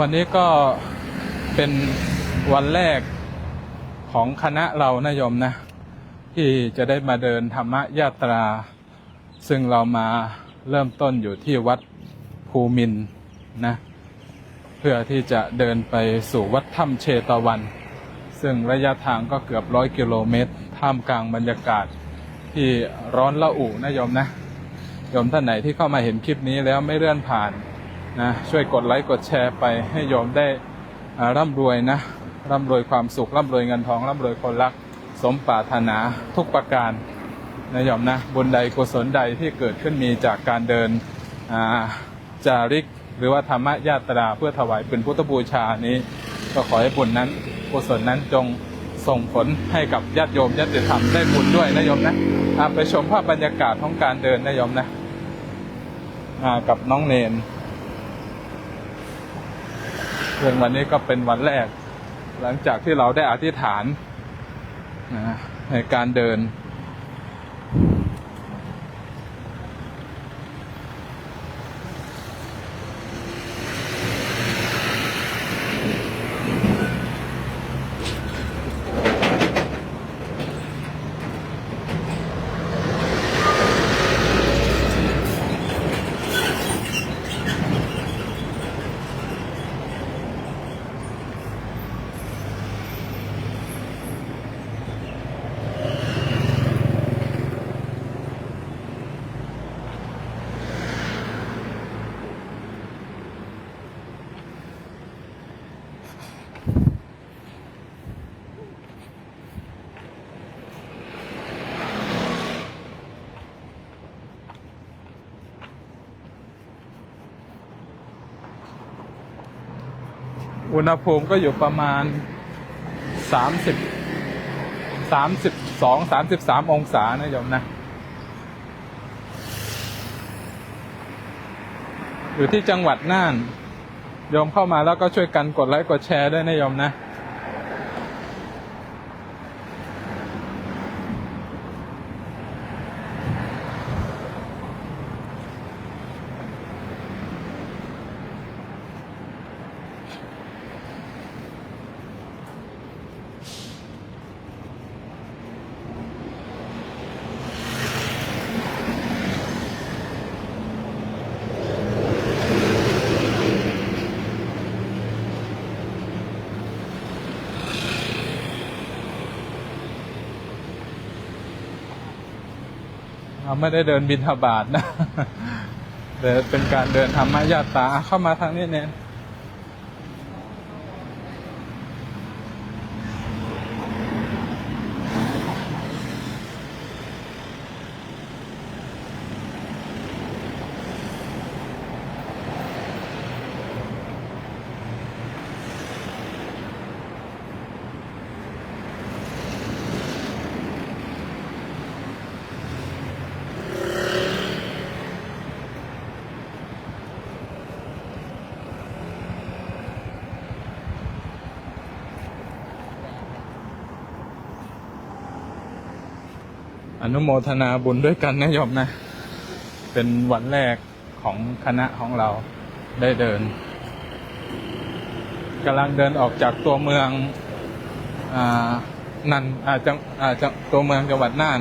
วันนี้ก็เป็นวันแรกของคณะเรานะโยมนะ ที่จะได้มาเดินธรรมยาตรา ซึ่งเรามาเริ่มต้นอยู่ที่วัดภูมินนะ เพื่อที่จะเดินไปสู่วัดถ้ำเชตวัน ซึ่งระยะทางก็เกือบร้อยกิโลเมตร ท่ามกลางบรรยากาศที่ร้อนละอุนะโยมนะโยมท่านไหนที่เข้ามาเห็นคลิปนี้แล้วไม่เลื่อนผ่าน นะช่วยกดไลค์กดแชร์ไปให้โยมได้ร่ำรวยนะ ร่ำรวยความสุข ร่ำรวยเงินทอง ร่ำรวยคนรัก สมปรารถนาทุกประการนะโยมนะบุญใดกุศลใดที่เกิดขึ้นมีจากการเดินจาริก หรือว่าธรรมญาตราเพื่อถวายเป็นพุทธบูชานี้ ก็ขอให้บุญนั้นกุศลนั้นจงส่งผลให้กับญาติโยมญาติธรรมได้บุญด้วยนะโยมนะไปชมภาพบรรยากาศของการเดินนะโยมนะกับน้องเนน ซึ่งวันนี้ก็เป็นวันแรก หลังจากที่เราได้อธิษฐานนะในการเดิน อุณหภูมิก็อยู่ประมาณสามสิบสามสิบสองสามสิบสามองศานะโยมนะ อยู่ที่จังหวัดน่านโยมเข้ามาแล้วก็ช่วยกันกดไลค์กดแชร์ด้วยนะโยมนะ เราไม่ได้เดินบินทบาทนะแต่เป็นการเดินธรรมญาตาเข้ามาทางนี้เนี่ย อนุโมทนาบุญด้วยกันนะโยมนะ เป็นวันแรกของคณะของเราได้เดินกำลังเดินออกจากตัวเมืองอนันอาจอาจตัวเมืองจังหวัดน่าน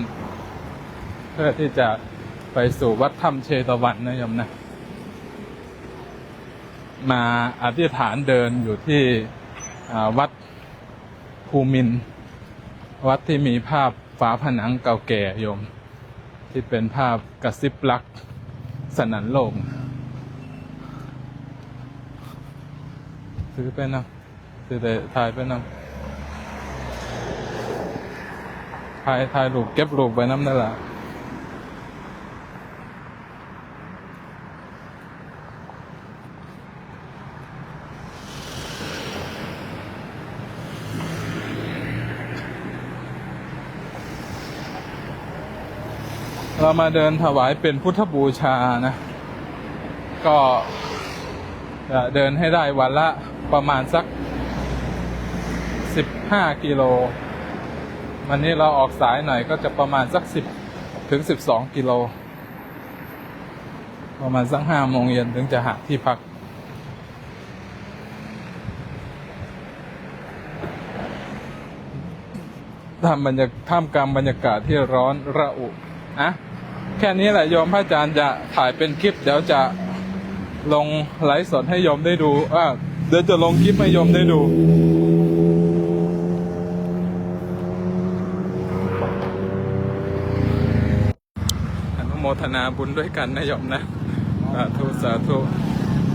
เพื่อที่จะไปสู่วัดถ้ำเชตวันนะโยมนะ มาอธิษฐานเดินอยู่ที่วัดภูมิน วัดที่มีภาพ ฝาผนังเก่าแก่โยม ที่เป็นภาพกระซิบลักสนันโลกซื้อไปนะซื้อแต่ถ่ายไปนะถ่ายถ่ายรูปเก็บรูปไว้น้ำนั่นแหละ เรามาเดินถวายเป็นพุทธบูชานะ ก็เดินให้ได้วันละประมาณสัก 15 กิโล วันนี้เราออกสายหน่อยก็จะประมาณสัก 10 ถึง 12 กิโล ประมาณสัก5โมงเย็นถึงจะหาที่พักทำบรรยากาศท่ามกลางบรรยากาศที่ร้อนระอุ อะแค่นี้แหละโยมพระอาจารย์จะถ่ายเป็นคลิป เดี๋ยวจะลงไลฟ์สดให้โยมได้ดูอ่าเดี๋ยวจะลงคลิปให้โยมได้ดูอนุโมทนาบุญด้วยกันนะโยมนะสาธุสาธุ